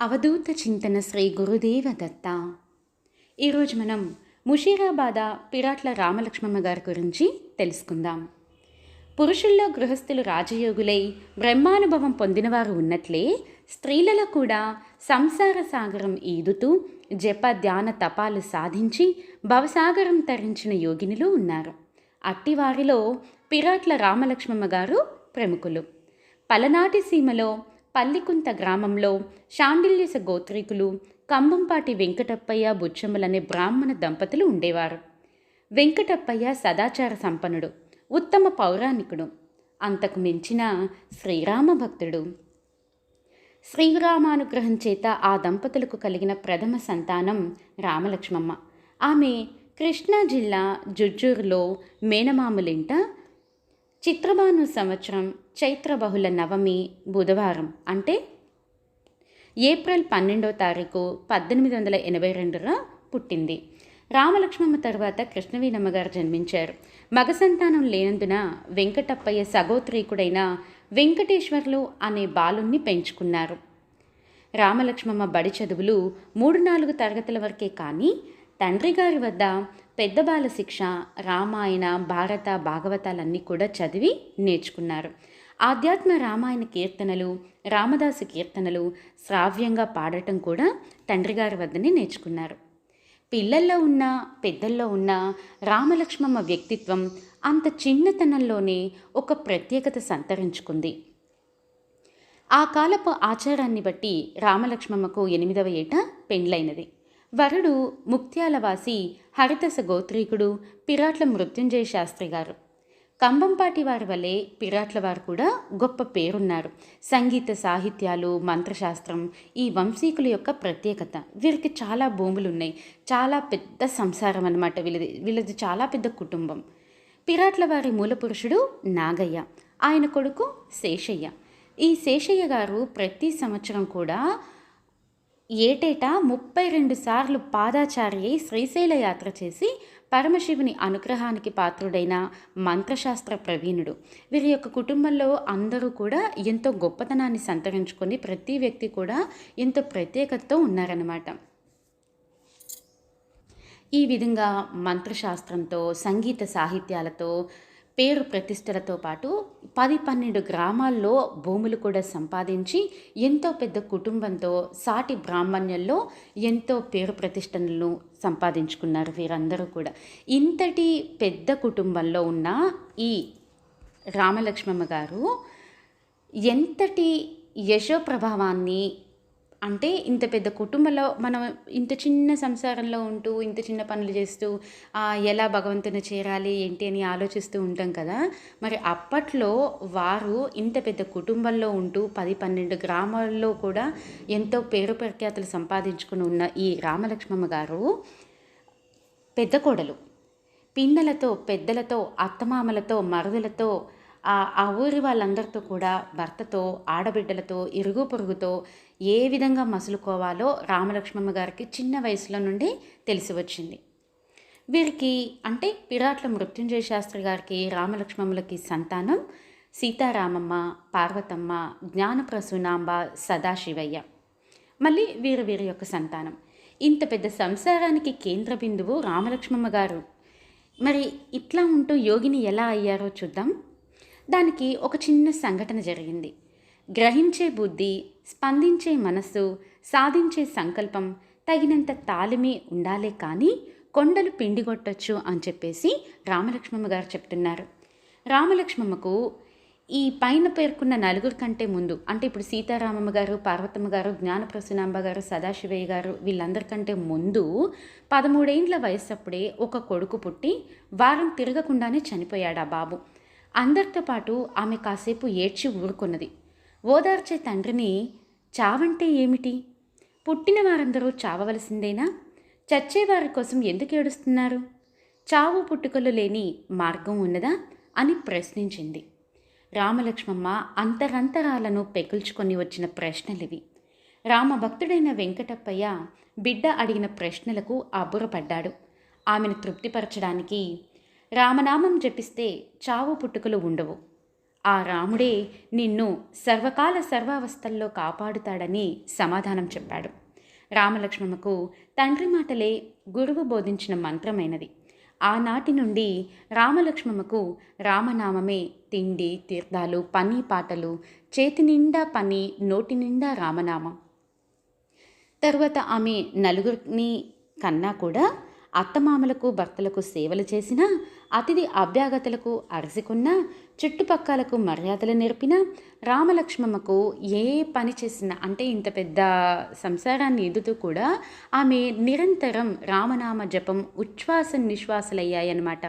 అవధూత చింతన శ్రీ గురుదేవ దత్త ఈరోజు మనం ముషీరాబాద పిరాట్ల రామలక్ష్మమ్మ గారి గురించి తెలుసుకుందాం. పురుషుల్లో గృహస్థులు రాజయోగులై బ్రహ్మానుభవం పొందినవారు ఉన్నట్లే స్త్రీలలో కూడా సంసార సాగరం ఈదుతూ జప ధ్యాన తపాలు సాధించి భవసాగరం తరించిన యోగినులు ఉన్నారు. అట్టివారిలో పిరాట్ల రామలక్ష్మమ్మ గారు ప్రముఖులు. పలనాటి సీమలో పల్లికుంత గ్రామంలో శాండిల్యస గోత్రీకులు కంబంపాటి వెంకటప్పయ్య బుచ్చమ్మలనే బ్రాహ్మణ దంపతులు ఉండేవారు. వెంకటప్పయ్య సదాచార సంపన్నుడు ఉత్తమ పౌరాణికుడు అంతకు మించిన శ్రీరామ భక్తుడు. శ్రీరామానుగ్రహం చేత ఆ దంపతులకు కలిగిన ప్రథమ సంతానం రామలక్ష్మమ్మ. ఆమె కృష్ణా జిల్లా జుజ్జూరులో మేనమామలింట చిత్రభాను సంవత్సరం చైత్ర బహుళ నవమి బుధవారం అంటే ఏప్రిల్ పన్నెండో తారీఖు పద్దెనిమిది వందల ఎనభై రెండులో పుట్టింది. రామలక్ష్మమ్మ తర్వాత కృష్ణవీనమ్మ గారు జన్మించారు. మగ సంతానం లేనందున వెంకటప్పయ్య సగోత్రీకుడైన వెంకటేశ్వర్లు అనే బాలుణ్ణి పెంచుకున్నారు. రామలక్ష్మమ్మ బడి చదువులు మూడు నాలుగు తరగతుల వరకే కానీ తండ్రి గారి వద్ద పెద్ద బాల శిక్ష రామాయణ భారత భాగవతాలన్నీ కూడా చదివి నేర్చుకున్నారు. ఆధ్యాత్మ రామాయణ కీర్తనలు రామదాసు కీర్తనలు శ్రావ్యంగా పాడటం కూడా తండ్రిగారి వద్దనే నేర్చుకున్నారు. పిల్లల్లో ఉన్న పెద్దల్లో ఉన్న రామలక్ష్మమ్మ వ్యక్తిత్వం అంత చిన్నతనంలోనే ఒక ప్రత్యేకత సంతరించుకుంది. ఆ కాలపు ఆచారాన్ని బట్టి రామలక్ష్మమ్మకు ఎనిమిదవ ఏట పెండ్లైనది. వరుడు ముక్త్యాలవాసి హరితస గోత్రీకుడు పిరాట్ల మృత్యుంజయ శాస్త్రి గారు. కంబంపాటి వారి వలె పిరాట్ల వారు కూడా గొప్ప పేరున్నారు. సంగీత సాహిత్యాలు మంత్రశాస్త్రం ఈ వంశీకుల యొక్క ప్రత్యేకత. వీరికి చాలా భూములు ఉన్నాయి చాలా పెద్ద సంసారం అన్నమాట వీళ్ళది. వీళ్ళది చాలా పెద్ద కుటుంబం. పిరాట్ల వారి మూలపురుషుడు నాగయ్య. ఆయన కొడుకు శేషయ్య. ఈ శేషయ్య గారు ప్రతి సంవత్సరం కూడా ఏటేటా ముప్పై రెండు సార్లు పాదాచారి శ్రీశైల యాత్ర చేసి పరమశివుని అనుగ్రహానికి పాత్రుడైన మంత్రశాస్త్ర ప్రవీణుడు. వీరి యొక్క కుటుంబంలో అందరూ కూడా ఎంతో గొప్పతనాన్ని సంతరించుకొని ప్రతి వ్యక్తి కూడా ఎంతో ప్రత్యేకతతో ఉన్నారన్నమాట. ఈ విధంగా మంత్రశాస్త్రంతో సంగీత సాహిత్యాలతో పేరు ప్రతిష్టలతో పాటు పది పన్నెండు గ్రామాల్లో భూములు కూడా సంపాదించి ఎంతో పెద్ద కుటుంబంతో సాటి బ్రాహ్మణ్యంలో ఎంతో పేరు ప్రతిష్టలను సంపాదించుకున్నారు వీరందరూ కూడా. ఇంతటి పెద్ద కుటుంబంలో ఉన్న ఈ రామలక్ష్మమ్మ గారు ఎంతటి యశో ప్రభావాన్ని అంటే ఇంత పెద్ద కుటుంబంలో మనం ఇంత చిన్న సంసారంలో ఉంటూ ఇంత చిన్న పనులు చేస్తూ ఎలా భగవంతుని చేరాలి ఏంటి అని ఆలోచిస్తూ ఉంటాం కదా. మరి అప్పట్లో వారు ఇంత పెద్ద కుటుంబంలో ఉంటూ పది పన్నెండు గ్రామాల్లో కూడా ఎంతో పేరు ప్రఖ్యాతులు సంపాదించుకుని ఉన్న ఈ రామలక్ష్మమ్మ గారు పెద్ద కోడలు. పిన్నలతో పెద్దలతో అత్తమామలతో మరుదులతో ఆ ఊరి వాళ్ళందరితో కూడా భర్తతో ఆడబిడ్డలతో ఇరుగు పొరుగుతో ఏ విధంగా మసులుకోవాలో రామలక్ష్మమ్మ గారికి చిన్న వయసులో నుండి తెలిసి వచ్చింది. వీరికి అంటే పిరాట్ల మృత్యుంజయ శాస్త్రి గారికి రామలక్ష్మమ్మలకి సంతానం సీతారామమ్మ పార్వతమ్మ జ్ఞానప్రసూనాంబ సదాశివయ్య. మళ్ళీ వీరు వీరి యొక్క సంతానం. ఇంత పెద్ద సంసారానికి కేంద్ర బిందువు రామలక్ష్మమ్మ గారు. మరి ఇట్లా ఉంటూ యోగిని ఎలా అయ్యారో చూద్దాం. దానికి ఒక చిన్న సంఘటన జరిగింది. గ్రహించే బుద్ధి స్పందించే మనస్సు సాధించే సంకల్పం తగినంత తాలిమి ఉండాలే కానీ కొండలు పిండిగొట్టచ్చు అని చెప్పేసి రామలక్ష్మమ్మ గారు చెప్తున్నారు. రామలక్ష్మమ్మకు ఈ పైన పేర్కొన్న నలుగురు కంటే ముందు అంటే ఇప్పుడు సీతారామమ్మ గారు పార్వతమ్మ గారు జ్ఞానప్రసూనాంబ గారు సదాశివయ్య గారు వీళ్ళందరికంటే ముందు పదమూడేండ్ల వయస్సప్పుడే ఒక కొడుకు పుట్టి వారం తిరగకుండానే చనిపోయాడు ఆ బాబు. అందరితో పాటు ఆమె కాసేపు ఏడ్చి ఊరుకున్నది. ఓదార్చే తండ్రిని చావంటే ఏమిటి? పుట్టిన వారందరూ చావవలసిందేనా? చచ్చేవారి కోసం ఎందుకు ఏడుస్తున్నారు? చావు పుట్టుకలు లేని మార్గం ఉన్నదా అని ప్రశ్నించింది. రామలక్ష్మమ్మ అంతరంతరాలను పెకుల్చుకొని వచ్చిన ప్రశ్నలివి. రామభక్తుడైన వెంకటప్పయ్య బిడ్డ అడిగిన ప్రశ్నలకు అబ్బురపడ్డాడు. ఆమెను తృప్తిపరచడానికి రామనామం జపిస్తే చావు పుట్టుకలు ఉండవు. ఆ రాముడే నిన్ను సర్వకాల సర్వావస్థల్లో కాపాడుతాడని సమాధానం చెప్పాడు. రామలక్ష్మణకు తండ్రి మాటలే గురువు బోధించిన మంత్రమైనది. ఆనాటి నుండి రామలక్ష్మమ్మకు రామనామమే తిండి తీర్థాలు పని పాటలు చేతి నిండా పని నోటి నిండా రామనామం. తర్వాత ఆమె నలుగురిని కన్నా కూడా అత్తమామలకు భర్తలకు సేవలు చేసినా అతిథి అభ్యాగతులకు అరసికున్న చుట్టుపక్కలకు మర్యాదలు నేర్పిన రామలక్ష్మమ్మకు ఏ పని చేసినా అంటే ఇంత పెద్ద సంసారాన్ని ఎదుతూ కూడా ఆమె నిరంతరం రామనామ జపం ఉచ్ఛ్వాస నిశ్వాసలయ్యాయన్నమాట.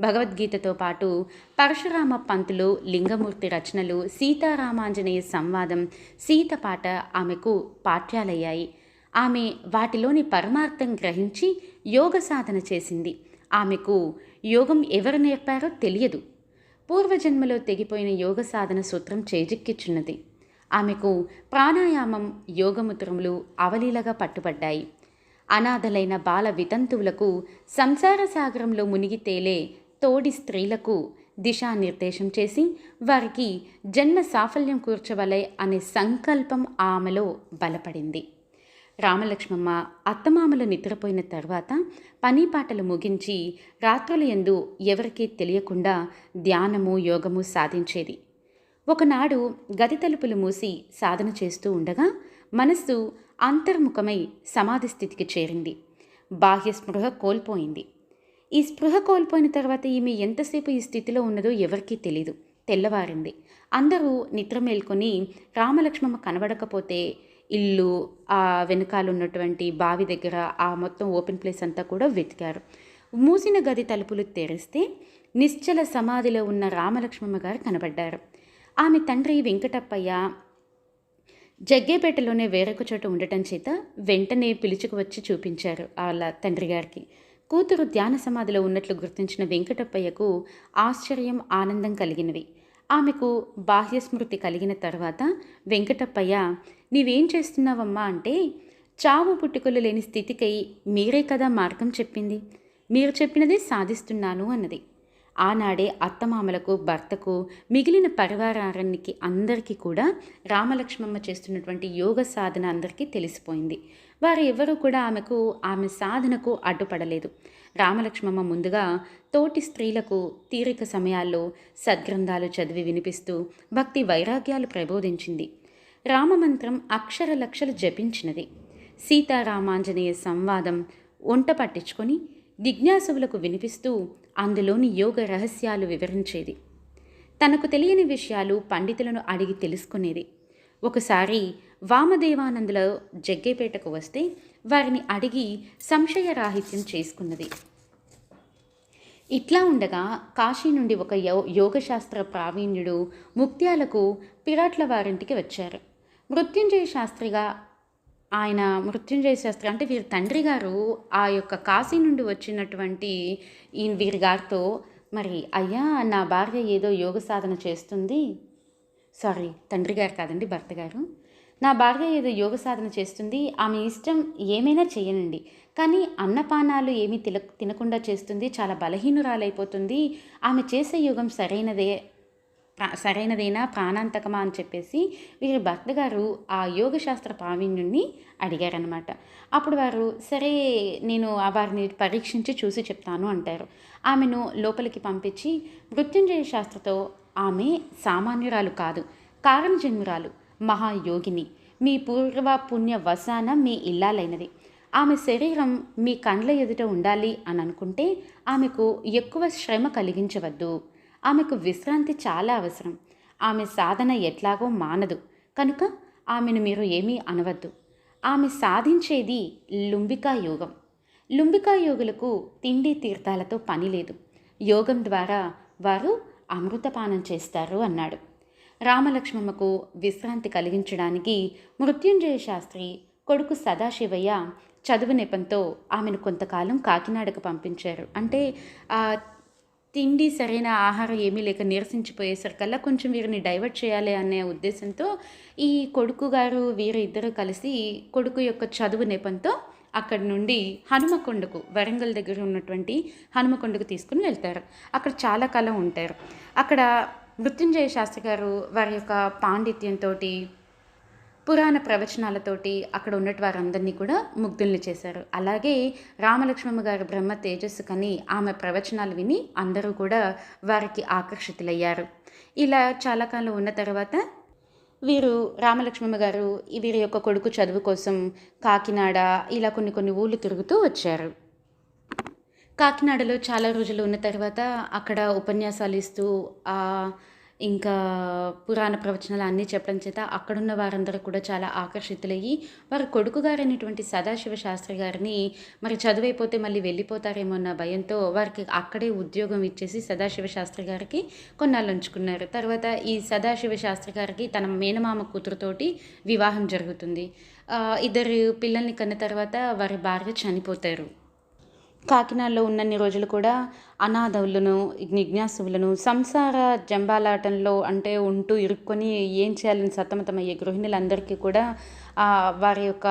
భగవద్గీతతో పాటు పరశురామ పంతులు లింగమూర్తి రచనలు సీతారామాంజనేయ సంవాదం సీత పాట ఆమెకు పాఠ్యాలయ్యాయి. ఆమె వాటిలోని పరమార్థం గ్రహించి యోగ సాధన చేసింది. ఆమెకు యోగం ఎవరు నేర్పారో తెలియదు. పూర్వజన్మలో తెగిపోయిన యోగ సాధన సూత్రం చేజిక్కిచున్నది. ఆమెకు ప్రాణాయామం యోగముద్రములు అవలీలగా పట్టుబడ్డాయి. అనాథలైన బాల వితంతువులకు సంసార సాగరంలో మునిగి తేలే తోడి స్త్రీలకు దిశానిర్దేశం చేసి వారికి జన్మ సాఫల్యం కూర్చవలే అనే సంకల్పం ఆమెలో బలపడింది. రామలక్ష్మమ్మ అత్తమామలు నిద్రపోయిన తర్వాత పని పాటలు ముగించి రాత్రుల ఎందు ఎవరికీ తెలియకుండా ధ్యానము యోగము సాధించేది. ఒకనాడు గది తలుపులు మూసి సాధన చేస్తూ ఉండగా మనస్సు అంతర్ముఖమై సమాధి స్థితికి చేరింది. బాహ్య స్పృహ కోల్పోయింది. ఈ స్పృహ కోల్పోయిన తర్వాత ఈమె ఎంతసేపు ఈ స్థితిలో ఉన్నదో ఎవరికీ తెలీదు. తెల్లవారింది. అందరూ నిద్ర మేల్కొని రామలక్ష్మమ్మ కనబడకపోతే ఇల్లు ఆ వెనకాల ఉన్నటువంటి బావి దగ్గర ఆ మొత్తం ఓపెన్ ప్లేస్ అంతా కూడా వెతికారు. మూసిన గది తలుపులు తెరిస్తే నిశ్చల సమాధిలో ఉన్న రామలక్ష్మమ్మ గారు కనబడ్డారు. ఆమె తండ్రి వెంకటప్పయ్య జగ్గేపేటలోనే వేరొక చోట ఉండటం చేత వెంటనే పిలుచుకు వచ్చి చూపించారు వాళ్ళ తండ్రి గారికి. కూతురు ధ్యాన సమాధిలో ఉన్నట్లు గుర్తించిన వెంకటప్పయ్యకు ఆశ్చర్యం ఆనందం కలిగినవి. ఆమెకు బాహ్యస్మృతి కలిగిన తర్వాత వెంకటప్పయ్య నీవేం చేస్తున్నావమ్మా? అంటే చావు పుట్టుకలు లేని స్థితికై మీరే కదా మార్గం చెప్పింది. మీరు చెప్పినదే సాధిస్తున్నాను అన్నది. ఆనాడే అత్తమామలకు భర్తకు మిగిలిన పరివారానికి అందరికీ కూడా రామలక్ష్మమ్మ చేస్తున్నటువంటి యోగ సాధన అందరికీ తెలిసిపోయింది. వారు ఎవరూ కూడా ఆమెకు ఆమె సాధనకు అడ్డుపడలేదు. రామలక్ష్మమ్మ ముందుగా తోటి స్త్రీలకు తీరిక సమయాల్లో సద్గ్రంథాలు చదివి వినిపిస్తూ భక్తి వైరాగ్యాలు ప్రబోధించింది. రామమంత్రం అక్షర లక్షలు జపించినది. సీతారామాంజనేయ సంవాదం వంట పట్టించుకొని జిజ్ఞాసువులకు వినిపిస్తూ అందులోని యోగ రహస్యాలు వివరించేది. తనకు తెలియని విషయాలు పండితులను అడిగి తెలుసుకునేది. ఒకసారి వామదేవానందుల జగ్గేపేటకు వస్తే వారిని అడిగి సంశయరాహిత్యం చేసుకున్నది. ఇట్లా ఉండగా కాశీ నుండి ఒక యో యోగశాస్త్ర ప్రావీణ్యుడు ముక్త్యాలకు పిరాట్ల వారింటికి వచ్చారు. మృత్యుంజయ శాస్త్రిగా ఆయన మృత్యుంజయ శాస్త్రి అంటే వీరి తండ్రి గారు ఆ యొక్క కాశీ నుండి వచ్చినటువంటి ఈ వీరి గారితో మరి అయ్యా నా భార్య ఏదో యోగ సాధన చేస్తుంది. సారీ తండ్రి గారు కాదండి భర్త గారు. నా భార్య ఏదో యోగ సాధన చేస్తుంది ఆమె ఇష్టం ఏమైనా చేయనండి. కానీ అన్నపానాలు ఏమీ తిన తినకుండా చేస్తుంది చాలా బలహీనురాలైపోతుంది. ఆమె చేసే యోగం సరైనదే సరైనదైనా ప్రాణాంతకమా అని చెప్పేసి వీరి భర్త గారు ఆ యోగశాస్త్ర ప్రావీణ్యుణ్ణి అడిగారనమాట అప్పుడు వారు సరే నేను ఆ వారిని పరీక్షించి చూసి చెప్తాను అంటారు. ఆమెను లోపలికి పంపించి మృత్యుంజయ శాస్త్రతో ఆమె సామాన్యురాలు కాదు కారణజన్మురాలు మహాయోగిని. మీ పూర్వ పుణ్య వసాన మీ ఇల్లాలైనది. ఆమె శరీరం మీ కండ్ల ఎదుట ఉండాలి అని అనుకుంటే ఆమెకు ఎక్కువ శ్రమ కలిగించవద్దు. ఆమెకు విశ్రాంతి చాలా అవసరం. ఆమె సాధన ఎట్లాగో మానదు. కనుక ఆమెను మీరు ఏమీ అనవద్దు. ఆమె సాధించేది లుంబికా యోగం. లుంబికా యోగులకు తిండి తీర్థాలతో పని లేదు. యోగం ద్వారా వారు అమృతపానం చేస్తారు అన్నాడు. రామలక్ష్మమ్మకు విశ్రాంతి కలిగించడానికి మృత్యుంజయ శాస్త్రి కొడుకు సదాశివయ్య చదువు నెపంతో ఆమెను కొంతకాలం కాకినాడకు పంపించారు. అంటే తిండి సరైన ఆహారం ఏమీ లేక నీరసించిపోయేసరికల్లా కొంచెం వీరిని డైవర్ట్ చేయాలి అనే ఉద్దేశంతో ఈ కొడుకు గారు వీరు ఇద్దరు కలిసి కొడుకు యొక్క చదువు నెపంతో అక్కడి నుండి హనుమకొండకు వరంగల్ దగ్గర ఉన్నటువంటి హనుమకొండకు తీసుకుని వెళ్తారు. అక్కడ చాలా కాలం ఉంటారు. అక్కడ మృత్యుంజయ శాస్త్రి గారు వారి యొక్క పాండిత్యంతో పురాణ ప్రవచనాలతోటి అక్కడ ఉన్నట్టు వారందరినీ కూడా ముగ్ధుల్ని చేశారు. అలాగే రామలక్ష్మమ్మ గారు బ్రహ్మ తేజస్సు కని ఆమె ప్రవచనాలు విని అందరూ కూడా వారికి ఆకర్షితులయ్యారు. ఇలా చాలా కాలం ఉన్న తర్వాత వీరు రామలక్ష్మమ్మ గారు వీరి యొక్క కొడుకు చదువు కోసం కాకినాడ ఇలా కొన్ని కొన్ని ఊళ్ళు తిరుగుతూ వచ్చారు. కాకినాడలో చాలా రోజులు ఉన్న తర్వాత అక్కడ ఉపన్యాసాలు ఇస్తూ ఇంకా పురాణ ప్రవచనాలు అన్నీ చెప్పడం చేత అక్కడున్న వారందరూ కూడా చాలా ఆకర్షితులయ్యి వారి కొడుకు గారైనటువంటి సదాశివ శాస్త్రి గారిని మరి చదువైపోతే మళ్ళీ వెళ్ళిపోతారేమో అన్న భయంతో వారికి అక్కడే ఉద్యోగం ఇచ్చేసి సదాశివ శాస్త్రి గారికి కొన్నాళ్ళు ఉంచుకున్నారు తర్వాత ఈ సదాశివ శాస్త్రి గారికి తన మేనమామ కూతురుతోటి వివాహం జరుగుతుంది. ఇద్దరు పిల్లల్ని కన్న తర్వాత వారి భార్య చనిపోతారు. కాకినాడలో ఉన్నన్ని రోజులు కూడా అనాథవులను నిజ్ఞాసువులను సంసార జంబాలాటంలో అంటే ఉంటూ ఇరుక్కొని ఏం చేయాలని సతమతమయ్యే గృహిణులందరికీ కూడా వారి యొక్క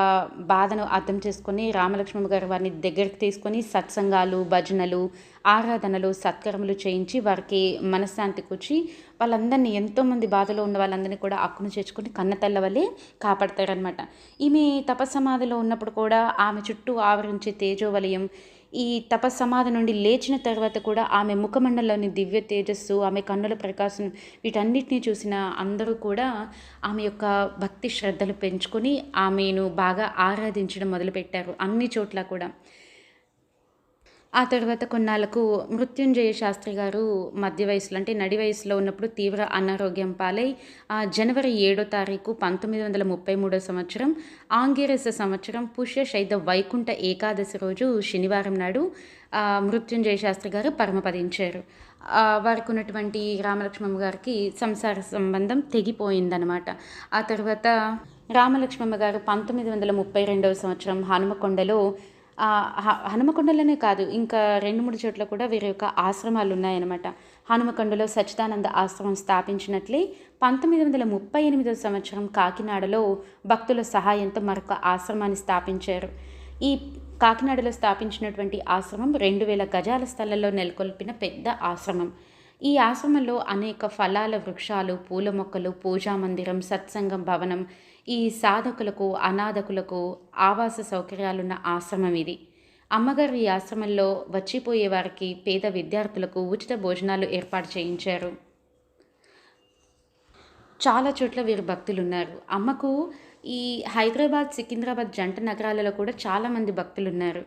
బాధను అర్థం చేసుకొని రామలక్ష్మణ గారు వారిని దగ్గరికి తీసుకొని సత్సంగాలు భజనలు ఆరాధనలు సత్కర్మలు చేయించి వారికి మనశ్శాంతి కూర్చి వాళ్ళందరినీ ఎంతోమంది బాధలో ఉన్న వాళ్ళందరినీ కూడా అక్కును చేర్చుకొని కన్నతల్ల వల్లే కాపాడతారనమాట ఈమె తపస్సమాధిలో ఉన్నప్పుడు కూడా ఆమె చుట్టూ ఆవరించే తేజోవలయం ఈ తపస్సమాధి నుండి లేచిన తర్వాత కూడా ఆమె ముఖమండలంలోని దివ్య తేజస్సు ఆమె కన్నుల ప్రకాశం వీటన్నిటిని చూసిన అందరూ కూడా ఆమె యొక్క భక్తి శ్రద్ధలు పెంచుకొని ఆమెను బాగా ఆరాధించడం మొదలుపెట్టారు అన్ని చోట్ల కూడా. ఆ తర్వాత కొన్నాళ్ళకు మృత్యుంజయ శాస్త్రి గారు మధ్య వయసులో అంటే నడి వయసులో ఉన్నప్పుడు తీవ్ర అనారోగ్యం పాలై జనవరి ఏడో తారీఖు పంతొమ్మిది వందల ముప్పై మూడో సంవత్సరం ఆంగిరస సంవత్సరం పుష్య శైద వైకుంఠ ఏకాదశి రోజు శనివారం నాడు మృత్యుంజయ శాస్త్రి గారు పరమపదించారు. వారికి ఉన్నటువంటి రామలక్ష్మమ్మ గారికి సంసార సంబంధం తెగిపోయిందనమాట ఆ తర్వాత రామలక్ష్మమ్మ గారు పంతొమ్మిది వందల ముప్పై రెండవ సంవత్సరం హనుమకొండలో హనుమకొండలోనే కాదు ఇంకా రెండు మూడు చోట్ల కూడా వీరి యొక్క ఆశ్రమాలు ఉన్నాయన్నమాట హనుమకొండలో సచ్చిదానంద ఆశ్రమం స్థాపించినట్లే పంతొమ్మిది వందల ముప్పై ఎనిమిదవ సంవత్సరం కాకినాడలో భక్తుల సహాయంతో మరొక ఆశ్రమాన్ని స్థాపించారు. ఈ కాకినాడలో స్థాపించినటువంటి ఆశ్రమం రెండు వేల గజాల స్థలంలో నెలకొల్పిన పెద్ద ఆశ్రమం. ఈ ఆశ్రమంలో అనేక ఫలాల వృక్షాలు పూల మొక్కలు పూజా మందిరం సత్సంగం భవనం ఈ సాధకులకు అనాథకులకు ఆవాస సౌకర్యాలున్న ఆశ్రమం ఇది. అమ్మగారు ఈ ఆశ్రమంలో వచ్చిపోయే వారికి పేద విద్యార్థులకు ఉచిత భోజనాలు ఏర్పాటు చేయించారు. చాలా చోట్ల వీరు భక్తులు ఉన్నారు అమ్మకు ఈ హైదరాబాద్ సికింద్రాబాద్ జంట నగరాలలో కూడా చాలామంది భక్తులు ఉన్నారు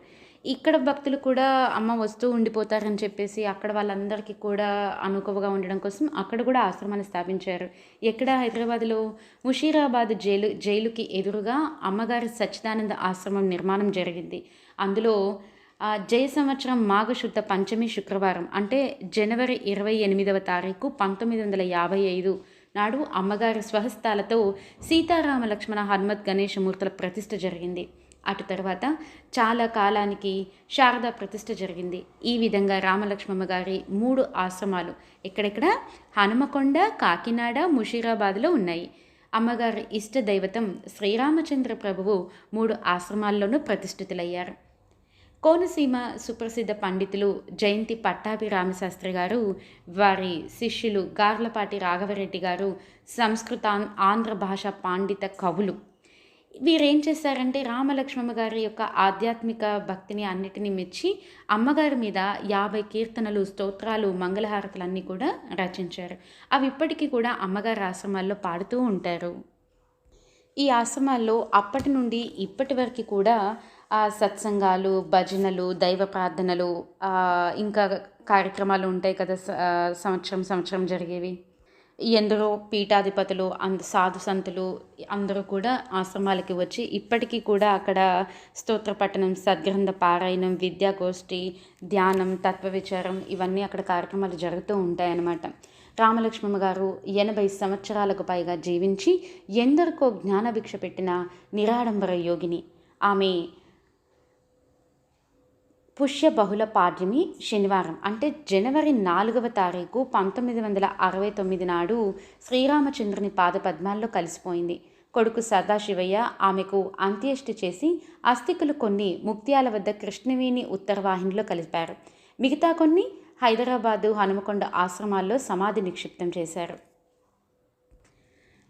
ఇక్కడ భక్తులు కూడా అమ్మ వస్తూ ఉండిపోతారని చెప్పేసి అక్కడ వాళ్ళందరికీ కూడా అనుకువగా ఉండడం కోసం అక్కడ కూడా ఆశ్రమాన్ని స్థాపించారు. ఎక్కడ హైదరాబాద్లో? ముషీరాబాద్ జైలు జైలుకి ఎదురుగా అమ్మగారి సచ్చిదానంద ఆశ్రమం నిర్మాణం జరిగింది. అందులో జయ సంవత్సరం మాఘశుద్ధ పంచమి శుక్రవారం అంటే జనవరి ఇరవై ఎనిమిదవ తారీఖు పంతొమ్మిది వందల యాభై ఐదు నాడు అమ్మగారి స్వహస్తాలతో సీతారామ లక్ష్మణ హనుమత్ గణేశమూర్తుల ప్రతిష్ఠ జరిగింది. అటు తర్వాత చాలా కాలానికి శారద ప్రతిష్ఠ జరిగింది. ఈ విధంగా రామలక్ష్మమ్మ గారి మూడు ఆశ్రమాలు ఎక్కడెక్కడ? హనుమకొండ కాకినాడ ముషీరాబాద్లో ఉన్నాయి. అమ్మగారి ఇష్ట దైవతం శ్రీరామచంద్ర ప్రభువు మూడు ఆశ్రమాల్లోనూ ప్రతిష్ఠితులయ్యారు. కోనసీమ సుప్రసిద్ధ పండితులు జయంతి పట్టాభి రామశాస్త్రి గారు వారి శిష్యులు గార్లపాటి రాఘవరెడ్డి గారు సంస్కృత ఆంధ్ర భాష పాండిత కవులు. వీరేం చేశారంటే రామలక్ష్మమ్మ గారి యొక్క ఆధ్యాత్మిక భక్తిని అన్నిటినీ మెచ్చి అమ్మగారి మీద యాభై కీర్తనలు స్తోత్రాలు మంగళహారతులు అన్నీ కూడా రచించారు. అవి ఇప్పటికీ కూడా అమ్మగారి ఆశ్రమాల్లో పాడుతూ ఉంటారు. ఈ ఆశ్రమాల్లో అప్పటి నుండి ఇప్పటి వరకు కూడా ఆ సత్సంగాలు భజనలు దైవ ప్రార్థనలు ఇంకా కార్యక్రమాలు ఉంటాయి కదా స- సంవత్సరం సంవత్సరం జరిగేవి. ఎందరో పీఠాధిపతులు అంద సాధు సంతులు అందరూ కూడా ఆశ్రమాలకి వచ్చి ఇప్పటికీ కూడా అక్కడ స్తోత్ర పఠనం సద్గ్రంథ పారాయణం విద్యాగోష్ఠి ధ్యానం తత్వ విచారం ఇవన్నీ అక్కడ కార్యక్రమాలు జరుగుతూ ఉంటాయన్నమాట. రామలక్ష్మమ్మ గారు ఎనభై సంవత్సరాలకు పైగా జీవించి ఎందరికో జ్ఞానభిక్ష పెట్టిన నిరాడంబర యోగిని. ఆమె పుష్య బహుళ పాడ్యమి శనివారం అంటే జనవరి నాలుగవ తారీఖు పంతొమ్మిది వందల అరవై తొమ్మిది నాడు శ్రీరామచంద్రుని పాదపద్మాల్లో కలిసిపోయింది. కొడుకు సదాశివయ్య ఆమెకు అంత్యేష్టి చేసి అస్థికులు కొన్ని ముక్త్యాల వద్ద కృష్ణవేణి ఉత్తరవాహినిలో కలిపారు. మిగతా కొన్ని హైదరాబాదు హనుమకొండ ఆశ్రమాల్లో సమాధి నిక్షిప్తం చేశారు.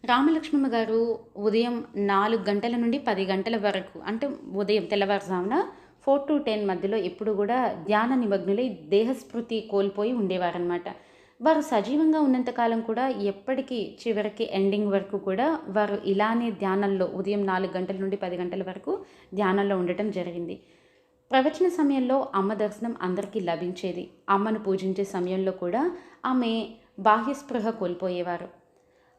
రామలక్ష్మమ్మ గారు ఉదయం నాలుగు గంటల నుండి పది గంటల వరకు అంటే ఉదయం తెల్లవారుజామున ఫోర్ టు టెన్ మధ్యలో ఎప్పుడు కూడా ధ్యాన నిమగ్నులై దేహస్ఫృతి కోల్పోయి ఉండేవారనమాట వారు సజీవంగా ఉన్నంతకాలం కూడా ఎప్పటికీ చివరికి ఎండింగ్ వరకు కూడా వారు ఇలానే ధ్యానంలో ఉదయం నాలుగు గంటల నుండి పది గంటల వరకు ధ్యానంలో ఉండటం జరిగింది. ప్రవచన సమయంలో అమ్మ దర్శనం అందరికీ లభించేది. అమ్మను పూజించే సమయంలో కూడా ఆమె బాహ్యస్పృహ కోల్పోయేవారు.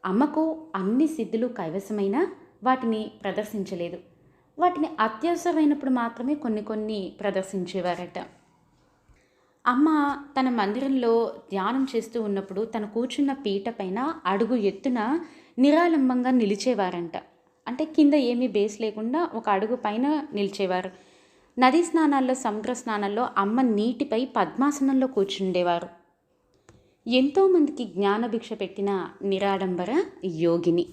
అమ్మకు అన్ని సిద్ధులు కైవసమైన వాటిని ప్రదర్శించలేదు. వాటిని అత్యవసరమైనప్పుడు మాత్రమే కొన్ని కొన్ని ప్రదర్శించేవారట. అమ్మ తన మందిరంలో ధ్యానం చేస్తూ ఉన్నప్పుడు తను కూర్చున్న పీట పైన అడుగు ఎత్తున నిరాలంబంగా నిలిచేవారంట. అంటే కింద ఏమీ బేస్ లేకుండా ఒక అడుగు పైన నిలిచేవారు. నదీ స్నానాల్లో సముద్ర స్నానాల్లో అమ్మ నీటిపై పద్మాసనంలో కూర్చుండేవారు. ఎంతోమందికి జ్ఞానభిక్ష పెట్టిన నిరాడంబర యోగిని.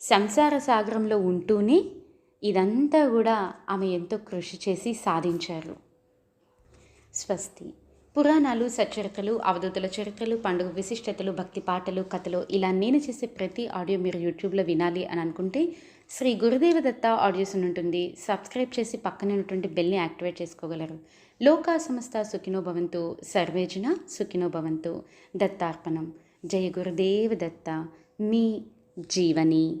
సంసార సాగరంలో ఉంటూనే ఇదంతా కూడా ఆమె ఎంతో కృషి చేసి సాధించారు. స్వస్తి. పురాణాలు సచరిత్రలు అవధూతుల చరిత్రలు పండుగ విశిష్టతలు భక్తి పాటలు కథలు ఇలా నేను చేసే ప్రతి ఆడియో మీరు యూట్యూబ్లో వినాలి అని అనుకుంటే శ్రీ గురుదేవ దత్త ఆడియోస్ ఉంటుంది. సబ్స్క్రైబ్ చేసి పక్కనే ఉన్నటువంటి బెల్ని యాక్టివేట్ చేసుకోగలరు. లోకా సంస్థ సుఖినో భవంతు. సర్వేజన సుఖినో భవంతు. దత్తార్పణం. జయ గురుదేవ దత్త. మీ జీవని.